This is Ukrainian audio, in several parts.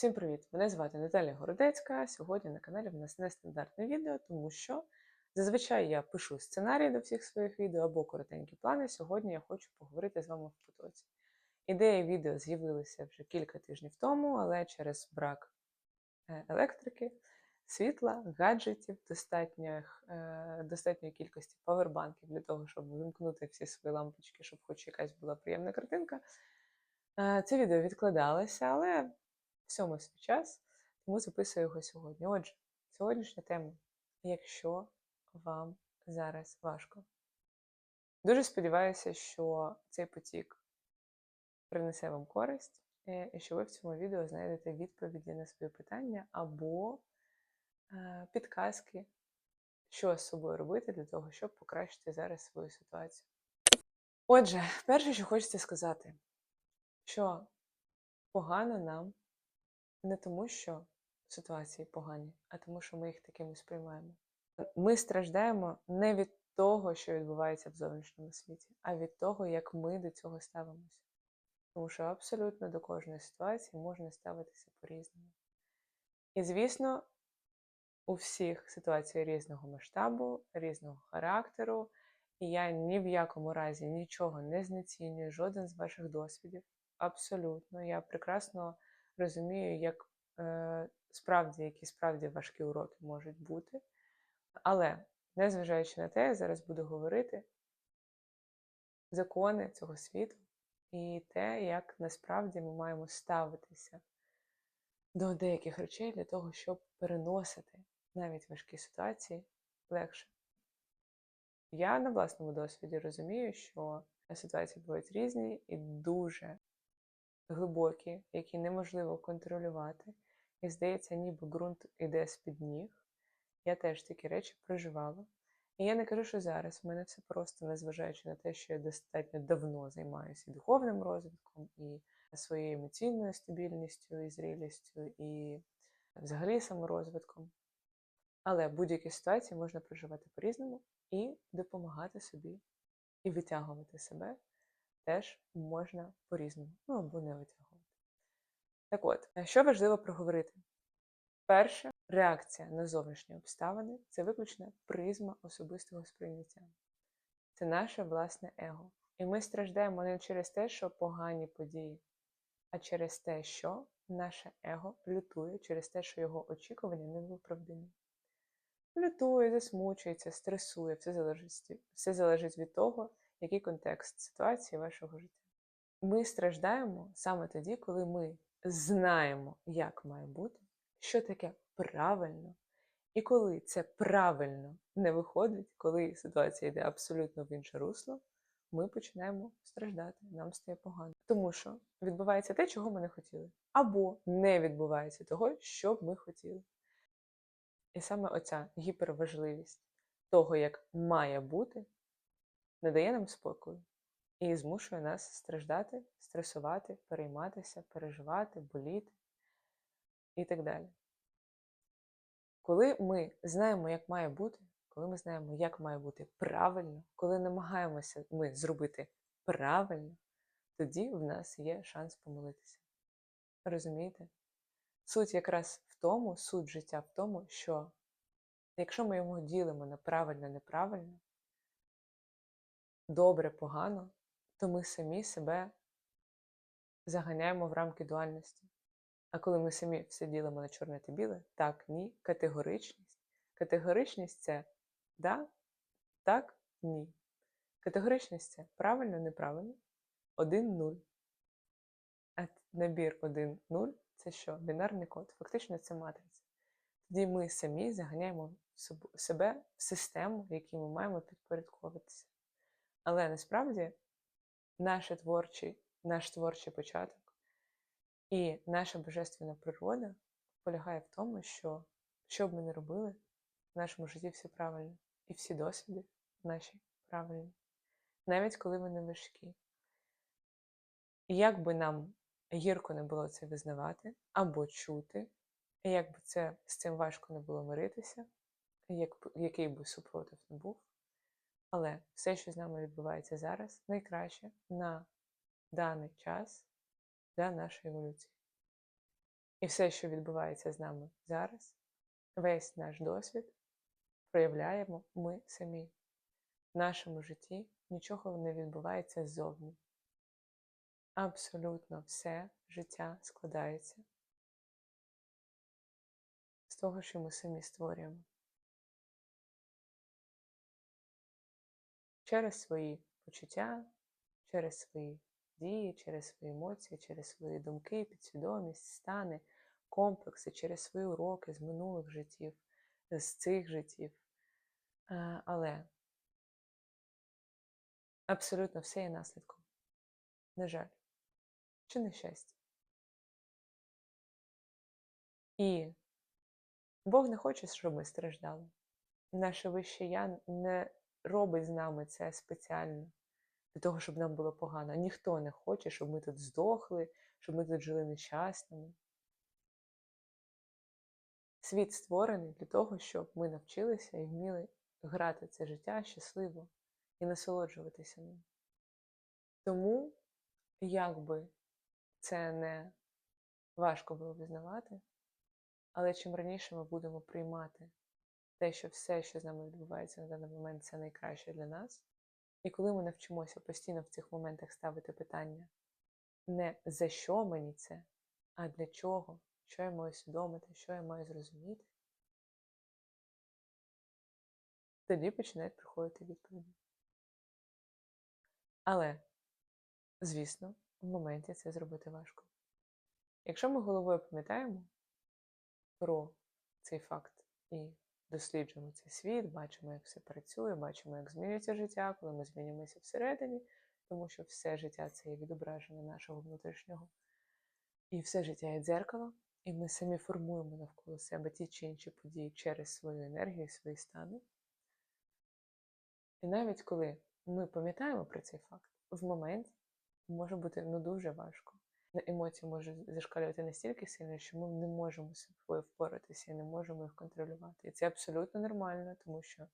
Всім привіт! Мене звати Наталія Городецька. Сьогодні на каналі в нас нестандартне відео, тому що зазвичай я пишу сценарії до всіх своїх відео або коротенькі плани. Сьогодні я хочу поговорити з вами в потоці. Ідеї відео з'явилися вже кілька тижнів тому, але через брак е, електрики, світла, гаджетів, достатньої, достатньої кількості павербанків для того, щоб вимкнути всі свої лампочки, щоб хоч якась була приємна картинка. Е, Це відео відкладалося, але всьому свій час, тому записую його сьогодні. Отже, сьогоднішня тема якщо вам зараз важко. Дуже сподіваюся, що цей потік принесе вам користь, е, і що ви в цьому відео знайдете відповіді на свої питання або е, підказки, що з собою робити для того, щоб покращити зараз свою ситуацію. Отже, перше, що хочеться сказати, що погано нам не тому, що ситуації погані, а тому, що ми їх такими сприймаємо. Ми страждаємо не від того, що відбувається в зовнішньому світі, а від того, як ми до цього ставимося. Тому що абсолютно до кожної ситуації можна ставитися по-різному. І, звісно, у всіх ситуацій різного масштабу, різного характеру, і я ні в якому разі нічого не знецінюю, жоден з ваших досвідів. Абсолютно. Я прекрасно розумію, як е, справді, які справді важкі уроки можуть бути. Але, незважаючи на те, я зараз буду говорити закони цього світу і те, як насправді ми маємо ставитися до деяких речей для того, щоб переносити навіть важкі ситуації легше. Я на власному досвіді розумію, що ситуації бувають різні і дуже глибокі, які неможливо контролювати. І здається, ніби ґрунт іде з-під ніг. Я теж такі речі проживала. І я не кажу, що зараз в мене все просто, незважаючи на те, що я достатньо давно займаюся і духовним розвитком, і своєю емоційною стабільністю, і зрілістю, і взагалі саморозвитком. Але будь-які ситуації можна проживати по-різному і допомагати собі, і витягувати себе теж можна по-різному, ну або не витягувати. Так от, що важливо проговорити? Перше, реакція на зовнішні обставини це виключно призма особистого сприйняття. Це наше власне его. І ми страждаємо не через те, що погані події, а через те, що наше его лютує, через те, що його очікування не виправдані. Лютує, засмучується, стресує, все залежить, все залежить від того, який контекст ситуації вашого життя. Ми страждаємо саме тоді, коли ми знаємо, як має бути, що таке правильно, і коли це правильно не виходить, коли ситуація йде абсолютно в інше русло, ми починаємо страждати, нам стає погано. Тому що відбувається те, чого ми не хотіли, або не відбувається того, що б ми хотіли. І саме оця гіперважливість того, як має бути, не дає нам спокою і змушує нас страждати, стресувати, перейматися, переживати, боліти і так далі. Коли ми знаємо, як має бути, коли ми знаємо, як має бути правильно, коли намагаємося ми зробити правильно, тоді в нас є шанс помилитися. Розумієте? Суть якраз в тому, суть життя в тому, що якщо ми його ділимо на правильно-неправильно, добре, погано, то ми самі себе заганяємо в рамки дуальності. А коли ми самі все ділимо на чорне та біле, так, ні, категоричність. Категоричність це да, так, ні. Категоричність це правильно, неправильно, один-нуль. А набір 1-0 це що? Бінарний код. Фактично це матриця. Тоді ми самі заганяємо себе в систему, в якій ми маємо підпорядковуватися. Але насправді наш творчий, наш творчий початок і наша божественна природа полягає в тому, що що б ми не робили, в нашому житті все правильно. І всі досвіди наші правильні. Навіть коли вони важкі. І як би нам гірко не було це визнавати або чути, як би це з цим важко не було миритися, як, який би супротив не був, але все, що з нами відбувається зараз, найкраще на даний час для нашої еволюції. І все, що відбувається з нами зараз, весь наш досвід проявляємо ми самі. В нашому житті нічого не відбувається ззовні. Абсолютно все життя складається з того, що ми самі створюємо. Через свої почуття, через свої дії, через свої емоції, через свої думки, підсвідомість, стани, комплекси, через свої уроки з минулих життів, з цих життів. Е, Але абсолютно все є наслідком. На жаль, чи нещастя. І Бог не хоче, щоб ми страждали. Наше вище я не робить з нами це спеціально для того, щоб нам було погано. Ніхто не хоче, щоб ми тут здохли, щоб ми тут жили нещасними. Світ створений для того, щоб ми навчилися і вміли грати це життя щасливо і насолоджуватися ним. Тому, як би це не важко було визнавати, але чим раніше ми будемо приймати те, що все, що з нами відбувається на даний момент, це найкраще для нас. І коли ми навчимося постійно в цих моментах ставити питання не за що мені це, а для чого, що я маю усвідомити, що я маю зрозуміти, тоді починають приходити відповіді. Але, звісно, в моменті це зробити важко. Якщо ми головою пам'ятаємо про цей факт і досліджуємо цей світ, бачимо, як все працює, бачимо, як змінюється життя, коли ми змінюємося всередині, тому що все життя це є відображення нашого внутрішнього. І все життя є дзеркало, і ми самі формуємо навколо себе ті чи інші події через свою енергію, свої стани. І навіть коли ми пам'ятаємо про цей факт, в моменті може бути ну, дуже важко. Емоції можуть зашкалювати настільки сильно, що ми не можемо собою впоратися і не можемо їх контролювати. І це абсолютно нормально, тому що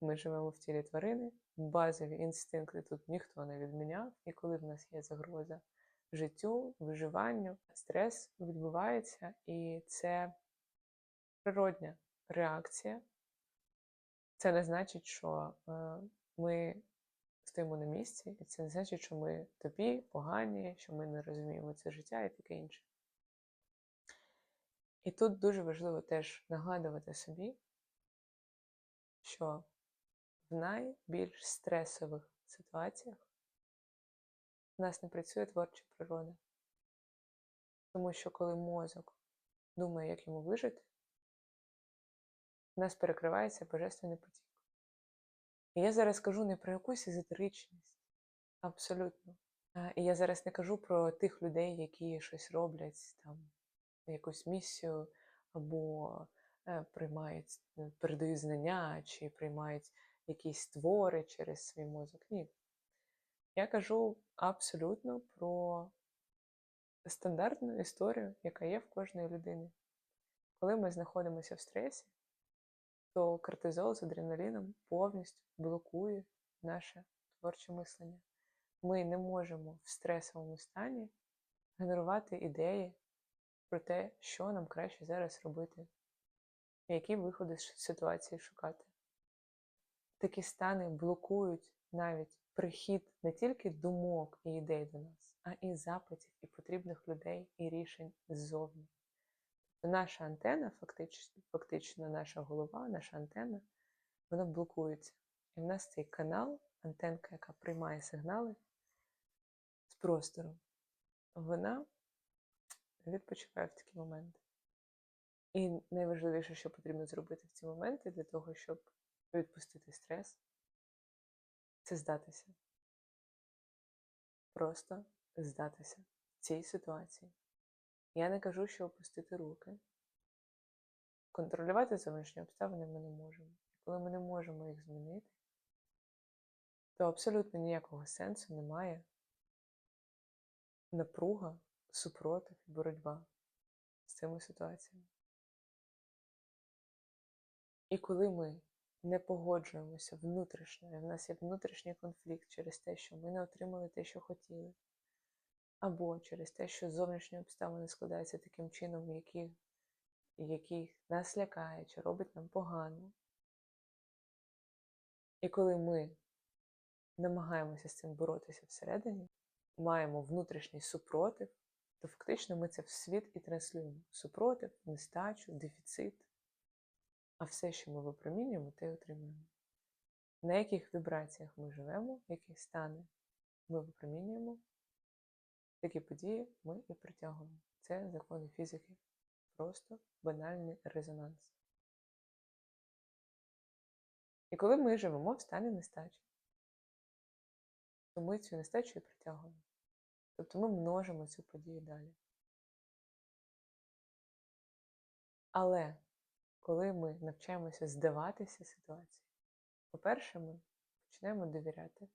ми живемо в тілі тварини, базові інстинкти тут ніхто не відміняв, і коли в нас є загроза життю, виживанню, стрес відбувається, і це природня реакція. Це не значить, що е, ми стоїмо на місці, і це не значить, що ми тобі погані, що ми не розуміємо це життя і таке інше. І тут дуже важливо теж нагадувати собі, що в найбільш стресових ситуаціях в нас не працює творча природа. Тому що коли мозок думає, як йому вижити, в нас перекривається божественний потік. І я зараз кажу не про якусь езотеричність, абсолютно. І я зараз не кажу про тих людей, які щось роблять, там, якусь місію, або е, приймають, е, передають знання, чи приймають якісь твори через свій мозок. Ні. Я кажу абсолютно про стандартну історію, яка є в кожної людини. Коли ми знаходимося в стресі, то кортизол з адреналіном повністю блокує наше творче мислення. Ми не можемо в стресовому стані генерувати ідеї про те, що нам краще зараз робити, які виходи з ситуації шукати. Такі стани блокують навіть прихід не тільки думок і ідей до нас, а і запитів, і потрібних людей, і рішень ззовні наша антена, фактично, фактично наша голова, наша антена, вона блокується. І в нас цей канал, антенка, яка приймає сигнали з простору, вона відпочиває в такі моменти. І найважливіше, що потрібно зробити в ці моменти для того, щоб відпустити стрес, це здатися. Просто здатися цій ситуації. Я не кажу, що опустити руки. Контролювати зовнішні обставини ми не можемо. Коли ми не можемо їх змінити, то абсолютно ніякого сенсу немає напруга, супротив і боротьба з цими ситуаціями. І коли ми не погоджуємося внутрішньо, і в нас є внутрішній конфлікт через те, що ми не отримали те, що хотіли, або через те, що зовнішні обставини складаються таким чином, які, який нас лякає чи робить нам погано. І коли ми намагаємося з цим боротися всередині, маємо внутрішній супротив, то фактично ми це в світ і транслюємо. Супротив, нестачу, дефіцит. А все, що ми випромінюємо, те й отримуємо. На яких вібраціях ми живемо, які стани ми випромінюємо, такі події ми і притягуємо. Це закони фізики. Просто банальний резонанс. І коли ми живемо в стані нестачі, то ми цю нестачу і притягуємо. Тобто ми множимо цю подію далі. Але коли ми навчаємося здаватися ситуації, по-перше, ми починаємо довіряти.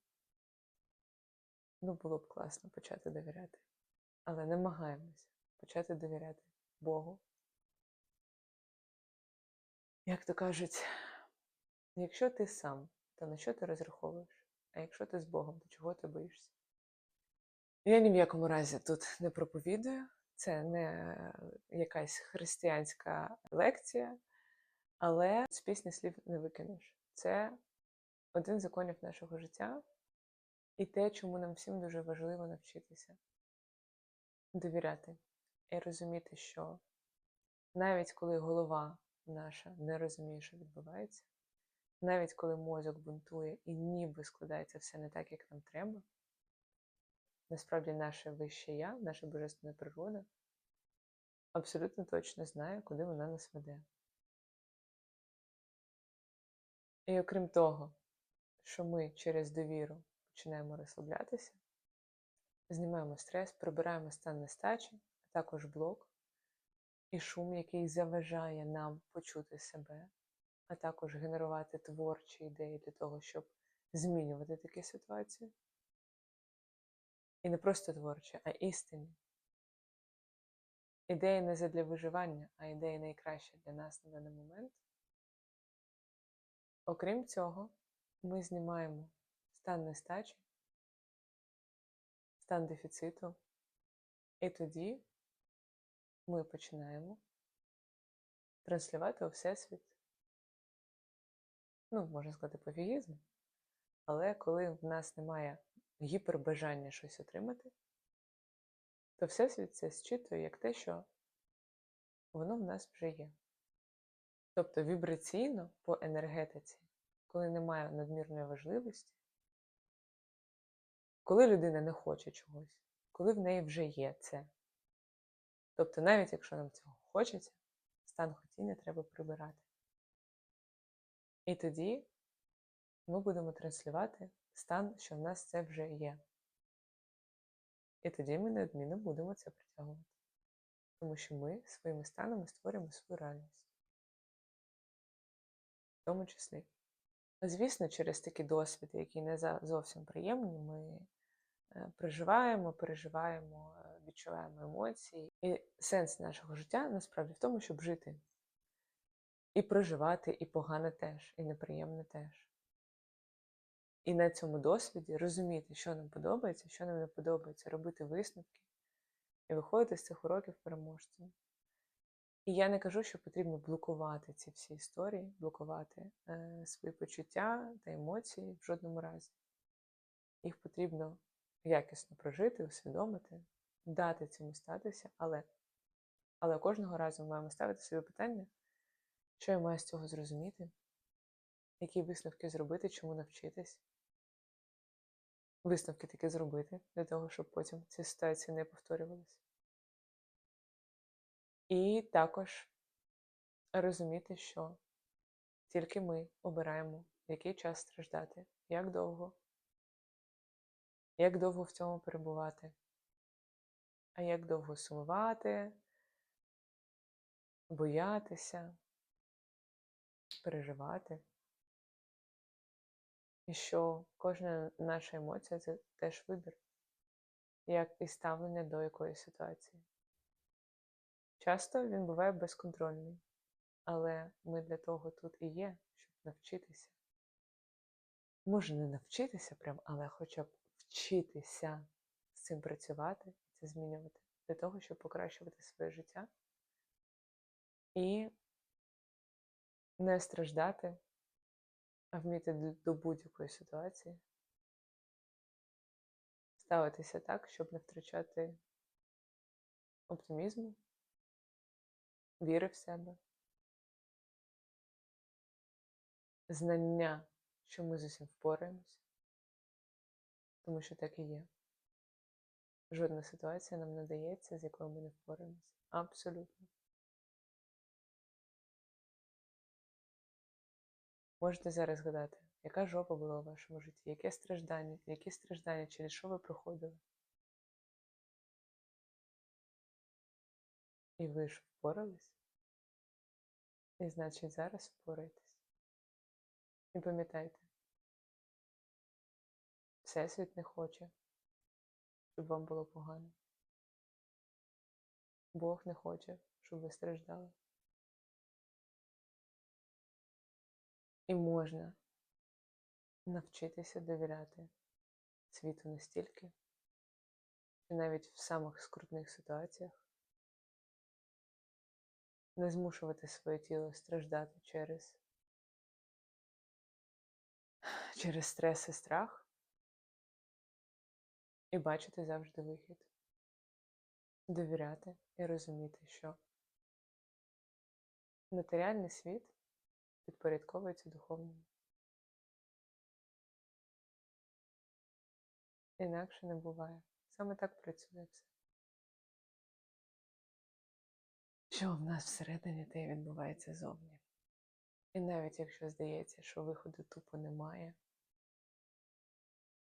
Ну, було б класно почати довіряти, але намагаємося почати довіряти Богу. Як то кажуть, якщо ти сам, то на що ти розраховуєш? А якщо ти з Богом, то чого ти боїшся? Я ні в якому разі тут не проповідую, це не якась християнська лекція, але з пісні слів не викинеш. Це один з законів нашого життя і те, чому нам всім дуже важливо навчитися довіряти і розуміти, що навіть коли голова наша не розуміє, що відбувається, навіть коли мозок бунтує і ніби складається все не так, як нам треба, насправді наше вище я, наша божественна природа абсолютно точно знає, куди вона нас веде. І окрім того, що ми через довіру починаємо розслаблятися, знімаємо стрес, прибираємо стан нестачі, а також блок і шум, який заважає нам почути себе, а також генерувати творчі ідеї для того, щоб змінювати такі ситуації. І не просто творчі, а істинні. Ідеї не задля виживання, а ідеї найкращі для нас на даний момент. Окрім цього, ми знімаємо стан нестачі, стан дефіциту, і тоді ми починаємо транслювати у Всесвіт. Ну, можна сказати, пофігізм. Але коли в нас немає гіпербажання щось отримати, то Всесвіт це зчитує як те, що воно в нас вже є. Тобто вібраційно по енергетиці, коли немає надмірної важливості, коли людина не хоче чогось, коли в неї вже є це. Тобто, навіть якщо нам цього хочеться, стан хотіння треба прибирати. І тоді ми будемо транслювати стан, що в нас це вже є. І тоді ми неодмінно будемо це притягувати. Тому що ми своїми станами створюємо свою реальність. В тому числі. Звісно, через такі досвіди, які не зовсім приємні, ми проживаємо, переживаємо, е, відчуваємо емоції. І сенс нашого життя насправді в тому, щоб жити. І проживати, і погане теж, і неприємне теж. І на цьому досвіді розуміти, що нам подобається, що нам не подобається, робити висновки і виходити з цих уроків переможцем. І я не кажу, що потрібно блокувати ці всі історії, блокувати е, свої почуття та емоції в жодному разі. Їх потрібно якісно прожити, усвідомити, дати цьому статися, але але кожного разу ми маємо ставити собі питання, що я маю з цього зрозуміти, які висновки зробити, чому навчитись. Висновки таки зробити для того, щоб потім ці ситуації не повторювалися. І також розуміти, що тільки ми обираємо, який час страждати, як довго, як довго в цьому перебувати, а як довго сумувати, боятися, переживати. І що кожна наша емоція це теж вибір, як і ставлення до якоїсь ситуації. Часто він буває безконтрольний, але ми для того тут і є, щоб навчитися. Може, не навчитися прям, але хоча б вчитися з цим працювати це змінювати для того, щоб покращувати своє життя і не страждати, а вміти до будь-якої ситуації. Ставитися так, щоб не втрачати оптимізму, віри в себе, знання, що ми з усім впораємося, тому що так і є. Жодна ситуація нам не дається, з якою ми не впораємося. Абсолютно. Можете зараз згадати, яка жопа була у вашому житті, яке страждання, які страждання, через що ви проходили. І ви ж впорались. І значить зараз впораєтесь. І пам'ятайте, Всесвіт не хоче, щоб вам було погано. Бог не хоче, щоб ви страждали. І можна навчитися довіряти світу настільки, що навіть в самих скрутних ситуаціях не змушувати своє тіло страждати через, через стрес і страх, і бачити завжди вихід, довіряти і розуміти, що матеріальний світ підпорядковується духовному. Інакше не буває. Саме так працює все. Що в нас всередині, те відбувається зовні. І навіть якщо здається, що виходу тупо немає,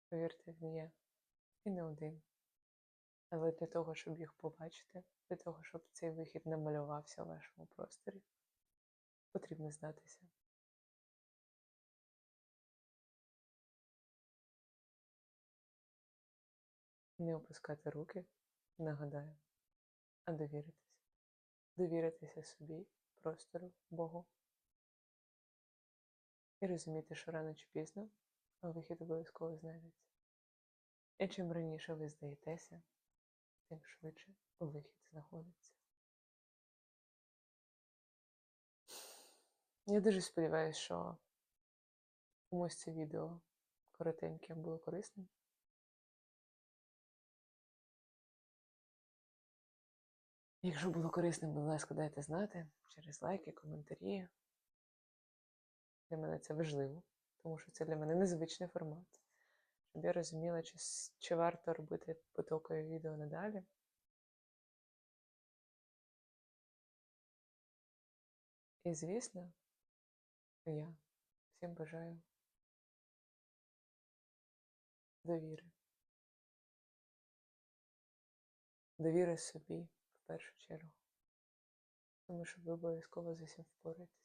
повірте, він є і не один. Але для того, щоб їх побачити, для того, щоб цей вихід намалювався у вашому просторі, потрібно здатися. Не опускати руки, нагадаю, а довіритися. Довіритися собі, простору, Богу. І розуміти, що рано чи пізно вихід обов'язково знайдеться. І чим раніше ви здаєтеся, тим швидше вихід знаходиться. Я дуже сподіваюся, що комусь це відео коротеньке було корисним. Якщо було корисним, будь ласка, дайте знати через лайки, коментарі. Для мене це важливо, тому що це для мене незвичний формат. Щоб я розуміла, чи, чи варто робити потокові відео надалі. І, звісно, я всім бажаю довіри. Довіри собі в першу чергу. Тому що ви обов'язково з усім впораєтесь.